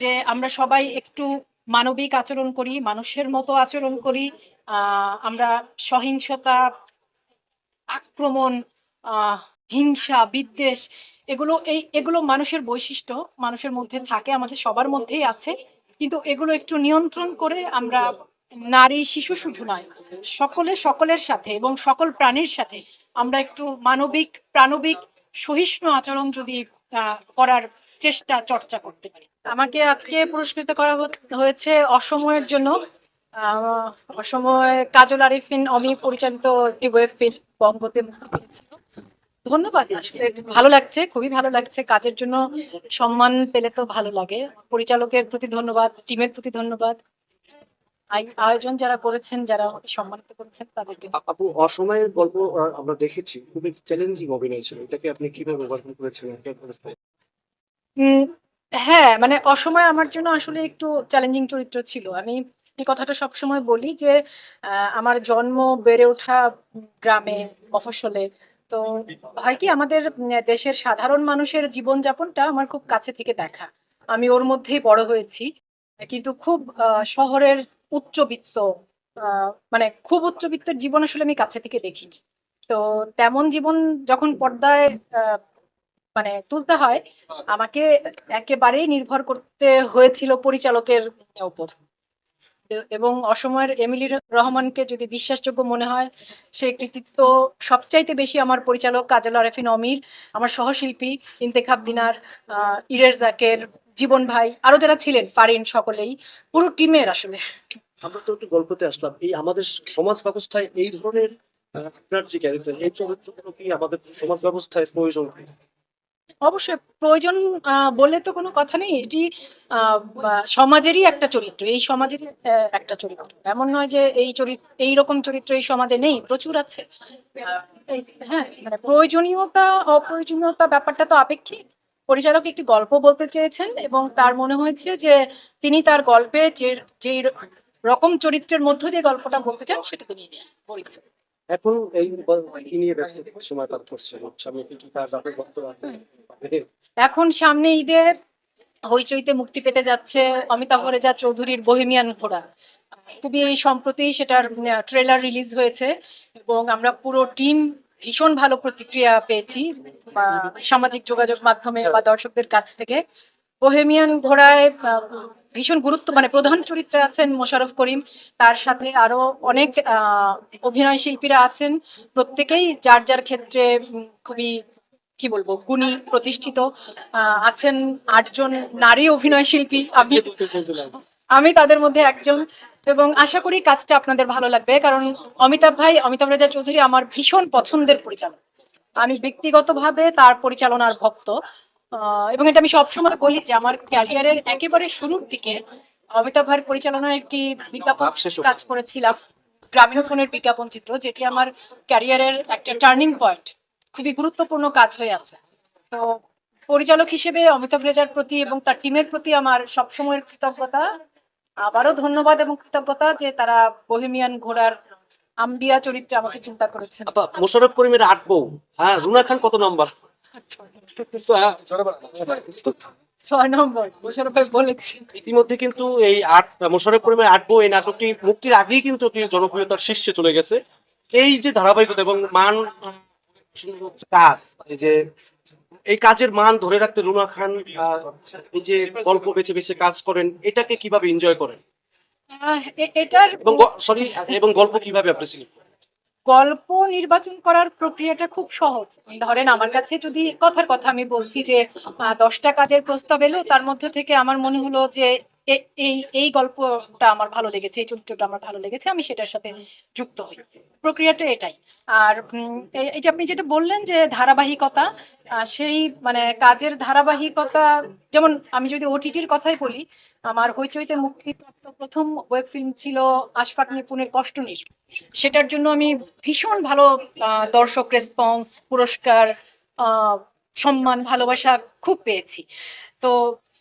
যে আমরা সবাই একটু মানবিক আচরণ করি, মানুষের মতো আচরণ করি আমরা সহিংসতা, আক্রমণ হিংসা, বিদ্বেষ, এগুলো এই, এগুলো মানুষের বৈশিষ্ট্য, মানুষের মধ্যে থাকে, আমাদের সবার মধ্যেই আছে। কিন্তু এগুলো একটু নিয়ন্ত্রণ করে আমরা নারী, শিশু শুধু নয়, সকলে সকলের সাথে এবং সকল প্রাণীর সাথে আমরা একটু মানবিক, প্রাণবিক সহিষ্ণু আচরণ যদি করার চেষ্টা, চর্চা করতে পারি। আমাকে আজকে পুরস্কৃত করা হয়েছে অসময়ের জন্য অসময় কাজল আরিফিন অমি পরিচালিত একটি ওয়েব ফিল্ম বঙ্গতে মুক্তি পেয়েছিল। ধন্যবাদ ভালো লাগছে খুবই ভালো লাগছে কাজের জন্য সম্মান পেলে তো ভালো লাগে। পরিচালকের প্রতি ধন্যবাদ টিমের প্রতি ধন্যবাদ। আয়োজন যারা করেছেন যারা সম্মানিত করেছেন তাদেরকে আপু অসময়ের গল্প আমরা দেখেছি খুবই চ্যালেঞ্জিং অভিনয় ছিল। এটাকে আপনি কীভাবে ওভারকাম উম, হ্যাঁ মানে অসময় আমার জন্য আসলে একটু চ্যালেঞ্জিং চরিত্র ছিল। আমি এই কথাটা সবসময় বলি যে আমার জন্ম বেড়ে ওঠা গ্রামে, মফস্বলে। তো হয় কি, আমাদের দেশের সাধারণ মানুষের জীবনযাপনটা আমার খুব কাছে থেকে দেখা। আমি ওর মধ্যেই বড় হয়েছি। কিন্তু খুব শহরের উচ্চবিত্ত মানে খুব উচ্চবিত্তের জীবন আসলে আমি কাছে থেকে দেখিনি। তো তেমন জীবন যখন পর্দায় মানে তুলতে হয়। আমাকে একেবারেই নির্ভর করতে হয়েছিল পরিচালকের উপর। এবং অসময়ের এমিলি রহমানকে যদি বিশ্বাসযোগ্য মনে হয়, সেই কৃতিত্ব সবচাইতে বেশি আমার পরিচালক কাজল আরেফিন অমির, আমার সহশিল্পী ইন্তেখাব দিনার ইরের জাকের জীবন ভাই, আরও যারা ছিলেন, ফারিন সকলেই, পুরো টিমের আসলে। আমরা তো একটু গল্পতে আসলাম, এই আমাদের সমাজ ব্যবস্থায় এই ধরনের আপনার যে ক্যারেক্টার এই চরিত্রগুলো কি আমাদের সমাজ ব্যবস্থায় প্রয়োজন? অবশ্যই প্রয়োজন বলে তো কোনো কথা নেই। এটি সমাজেরই একটা চরিত্র। এই সমাজের একটা চরিত্র। এমন নয় যে এই চরিত্র এই রকম চরিত্র এই সমাজে নেই, প্রচুর আছে। হ্যাঁ মানে প্রয়োজনীয়তা, অপ্রয়োজনীয়তা ব্যাপারটা তো আপেক্ষিক। পরিচালক একটি গল্প বলতে চেয়েছেন এবং তার মনে হয়েছে যে তিনি তার গল্পে যে, যেই রকম চরিত্রের মধ্য দিয়ে গল্পটা বলতে চান, সেটা তিনি বলেছেন। এখন এই কি নিয়ে ব্যস্ত সময় পার করছেন আমি কি কাজ আপনি এখন সামনে ঈদের হইচইতে মুক্তি পেতে যাচ্ছে অমিতাভ রেজা চৌধুরীর বহেমিয়ান ঘোড়া। খুবই সম্প্রতি সেটার ট্রেলার রিলিজ হয়েছে এবং আমরা পুরো টিম ভীষণ ভালো প্রতিক্রিয়া পেয়েছি সামাজিক যোগাযোগ মাধ্যমে বা দর্শকদের কাছ থেকে। বহেমিয়ান ঘোড়ায় ভীষণ গুরুত্ব মানে প্রধান চরিত্রে আছেন মোশারফ করিম। তার সাথে আরও অনেক অভিনয় শিল্পীরা আছেন। প্রত্যেকেই যার যার ক্ষেত্রে খুবই, কি বলব, গুণী, প্রতিষ্ঠিত আছেন আটজন নারী অভিনয় শিল্পী। আমি আমি তাদের মধ্যে একজন। এবং আশা করি কাজটা আপনাদের ভালো লাগবে, কারণ অমিতাভ ভাই, অমিতাভ রেজা চৌধুরী আমার ভীষণ পছন্দের পরিচালক। আমি ব্যক্তিগতভাবে তার পরিচালনার ভক্ত। এবং এটা আমি সবসময় বলি যে আমার ক্যারিয়ারের একেবারে শুরুর দিকে অমিতাভ ভাইয়ের পরিচালনায় একটি বিজ্ঞাপন কাজ করেছিলাম গ্রামীণ ফোনের বিজ্ঞাপন চিত্র যেটি আমার ক্যারিয়ারের একটা টার্নিং পয়েন্ট খুবই গুরুত্বপূর্ণ কাজ হয়ে আছে। তো পরিচালক হিসেবে অমিতাভ রেজার প্রতি এবং তার টিমের প্রতি আমার সবসময়ের কৃতজ্ঞতা। আবারও ধন্যবাদ এবং কৃতজ্ঞতা যে তারা বহেমিয়ান ঘোড়ার আম্বিয়া চরিত্রে আমাকে চিন্তা করেছেন। আপা মোশাররফ করিমের আট বউ হ্যাঁ রুনা খান কত নাম্বার ছয় নম্বর মোশারফ ভাই বলেছি। ইতিমধ্যে কিন্তু এই আট মোশাররফ করিমের আট বউ এই নাটকটি মুক্তির আগেই কিন্তু জনপ্রিয়তার শীর্ষে চলে গেছে। এই যে ধারাবাহিকতা এবং মান কাজ এই যে এই কাজের মান ধরে রাখতে রুনা খান এই যে গল্প বেছে বেছে কাজ করেন এটাকে কীভাবে এনজয় করেন? এটার এবং সরি এবং গল্প কীভাবে আপনি? গল্প নির্বাচন করার প্রক্রিয়াটা খুব সহজ। ধরেন আমার কাছে যদি কথার কথা আমি বলছি যে দশটা কাজের প্রস্তাব এলো, তার মধ্যে থেকে আমার মনে হলো যে এই এই গল্পটা আমার ভালো লেগেছে, এই চরিত্রটা আমার ভালো লেগেছে, আমি সেটার সাথে যুক্ত হই। প্রক্রিয়াটা এটাই। আর এই যে আপনি যেটা বললেন যে ধারাবাহিকতা সেই মানে কাজের ধারাবাহিকতা, যেমন আমি যদি ওটিটির কথাই বলি, আমার হইচইতে মুক্তিপ্রাপ্ত প্রথম ওয়েব ফিল্ম ছিল আশফাক নিপুণের কষ্টনীর। সেটার জন্য আমি ভীষণ ভালো দর্শক রেসপন্স পুরস্কার সম্মান, ভালোবাসা খুব পেয়েছি। তো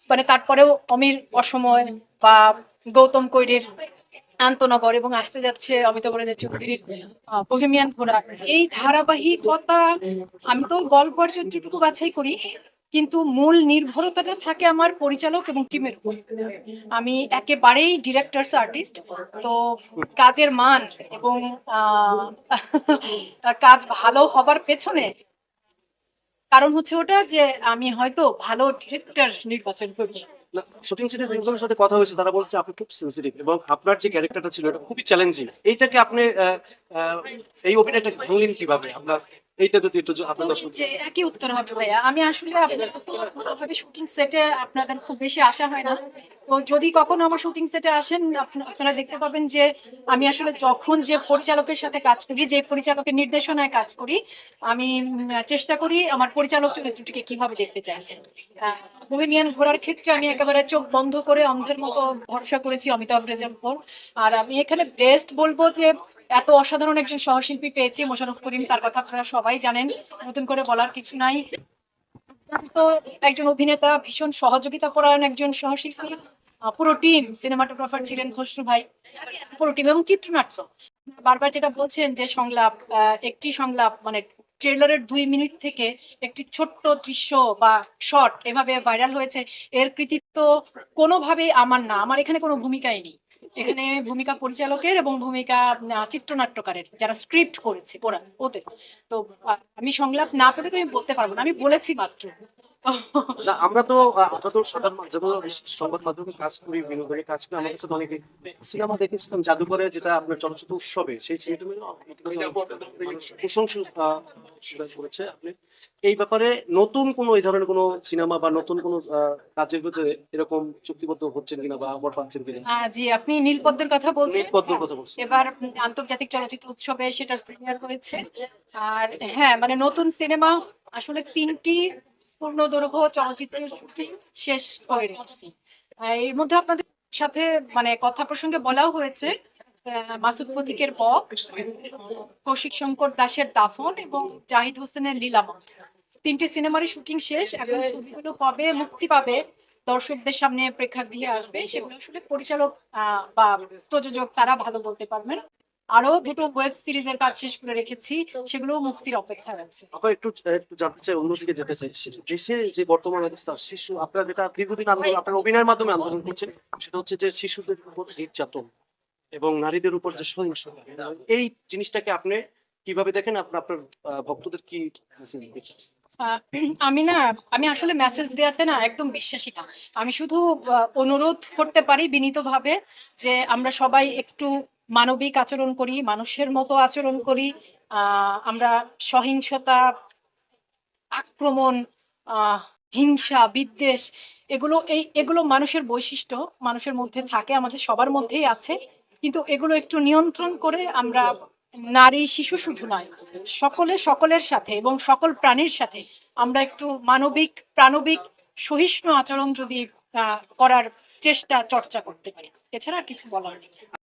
মানে তারপরেও অমির অসময় বা গৌতম কৈরের আন্তনগর এবং আসতে যাচ্ছে অমিতাভ বচ্চন চৌধুরীর বহেমিয়ান ঘোড়া। এই ধারাবাহিকতা, আমি তো গল্প চরিত্রটুকু বাছাই করি, কিন্তু মূল নির্ভরতাটা থাকে আমার পরিচালক এবং টিমের উপর। আমি একেবারেই ডিরেক্টরস আর্টিস্ট তো কাজের মান এবং কাজ ভালো হবার পেছনে কারণ হচ্ছে ওটা যে আমি হয়তো ভালো ডিরেক্টর নির্বাচন করি শুটিং একজনের সাথে কথা হয়েছে তারা বলছে আপনি খুব সেন্সিটিভ এবং আপনার যে ক্যারেক্টারটা ছিল এটা খুবই চ্যালেঞ্জিং এইটাকে আপনি এই অভিনয়টা ভাঙলেন কীভাবে? আপনার এইটা যদি একটু আপনার দর্শক একই উত্তর হবে ভাইয়া? আমি আসলে আপনাদের শুটিং সেটে আপনাদের খুব বেশি আসা হয় না। তো যদি কখনো আমার শুটিং সেটে আসেন আপনা- আপনারা দেখতে পাবেন যে আমি আসলে যখন যে পরিচালকের সাথে কাজ করি যে পরিচালকের নির্দেশনায় কাজ করি আমি চেষ্টা করি আমার পরিচালক চরিত্রটিকে কীভাবে দেখতে চাইছেন। বহিমিয়ান ঘোরার ক্ষেত্রে আমি একেবারে চোখ বন্ধ করে অন্ধের মতো ভরসা করেছি অমিতাভ রেজার উপর। আর আমি এখানে বেস্ট বলব যে, এত অসাধারণ একজন সহশিল্পী পেয়েছি, মোশাররফ করিম, তার কথা আপনারা সবাই জানেন, নতুন করে বলার কিছু নাই। তো একজন অভিনেতা, ভীষণ সহযোগিতা পরায়ণ একজন সহশিল্পী পুরো টিম সিনেমাটোগ্রাফার ছিলেন খসরু ভাই, পুরো টিম এবং চিত্রনাট্য। বারবার যেটা বলছেন যে সংলাপ একটি সংলাপ মানে ট্রেলারের দুই মিনিট থেকে একটি ছোট্ট দৃশ্য বা শট এভাবে ভাইরাল হয়েছে। এর কৃতিত্ব কোনোভাবেই আমার না। আমার এখানে কোনো ভূমিকাই নেই। এখানে ভূমিকা পরিচালকের এবং ভূমিকা চিত্রনাট্যকারের যারা স্ক্রিপ্ট করেছে, ওরা, ওদের। তো আমি সংলাপ না পেলে তো আমি বলতে পারব না। আমি বলেছি মাত্র। না আমরা তো আমরা তো সাধারণ সংবাদ মাধ্যমে কাজ করি বিনোদনের কাজ করি আমাদের সাথে অনেকে সিনেমা দেখেছিলাম জাদুঘরে যেটা আপনার চলচ্চিত্র উৎসবে সেই সিনেমাটা প্রশংসা করেছে আপনি। এই ব্যাপারে নতুন কোনো এই ধরনের কোনো সিনেমা বা নতুন কোনো আহ, কাজের ভিতরে এরকম চুক্তিবদ্ধ হচ্ছেন কিনা বা অফার পাচ্ছেন কিনা? জি আপনি নীলপদ্মের কথা বলছেন। নীলপদ্মের কথা বলছি। এবার আন্তর্জাতিক চলচ্চিত্র উৎসবে সেটা প্রিমিয়ার হয়েছে। আর হ্যাঁ মানে নতুন সিনেমা আসলে তিনটি পূর্ণ দৈর্ঘ্য চলচ্চিত্রের শুটিং শেষ করে রেখেছি এর মধ্যে আপনাদের সাথে মানে কথা প্রসঙ্গে বলাও হয়েছে মাসুদ প্রতীকের বক কৌশিক শঙ্কর দাসের দাফন এবং জাহিদ হোসেনের লীলাবন্ত তিনটি সিনেমারই শুটিং শেষ এখন ছবিগুলো কবে মুক্তি পাবে দর্শকদের সামনে প্রেক্ষাগৃহে আসবে সেগুলো আসলে পরিচালক আহ, বা প্রযোজক তারা ভালো বলতে পারবেন। আরও দুটো ওয়েব সিরিজের কাজ শেষ করে রেখেছি সেগুলো মুক্তির অপেক্ষায় আছে। আপনার একটু একটু জানতে চাই অন্যদিকে যেতে চাই। দেশে যে বর্তমান অবস্থা শিশু আপনারা যেটা দীর্ঘদিন আন্দোলন আপনার অভিনয়ের মাধ্যমে আন্দোলন করছেন সেটা হচ্ছে যে শিশুদের উপর নির্যাতন এবং নারীদের উপর যে সহিংসতা এই জিনিসটাকে আপনি কীভাবে দেখেন? আপনার আপনার ভক্তদের কি মেসেজ দিতে চান? আমি না আমি আসলে মেসেজ দেওয়াতে না একদম বিশ্বাসী না। আমি শুধু অনুরোধ করতে পারি বিনীতভাবে যে আমরা সবাই একটু মানবিক আচরণ করি, মানুষের মতো আচরণ করি আমরা সহিংসতা, আক্রমণ হিংসা, বিদ্বেষ, এগুলো এই, এগুলো মানুষের বৈশিষ্ট্য, মানুষের মধ্যে থাকে, আমাদের সবার মধ্যেই আছে। কিন্তু এগুলো একটু নিয়ন্ত্রণ করে আমরা নারী, শিশু শুধু নয়, সকলে সকলের সাথে এবং সকল প্রাণীর সাথে আমরা একটু মানবিক, প্রাণবিক, সহিষ্ণু আচরণ যদি করার চেষ্টা, চর্চা করতে পারি। এছাড়া কিছু বলার নেই।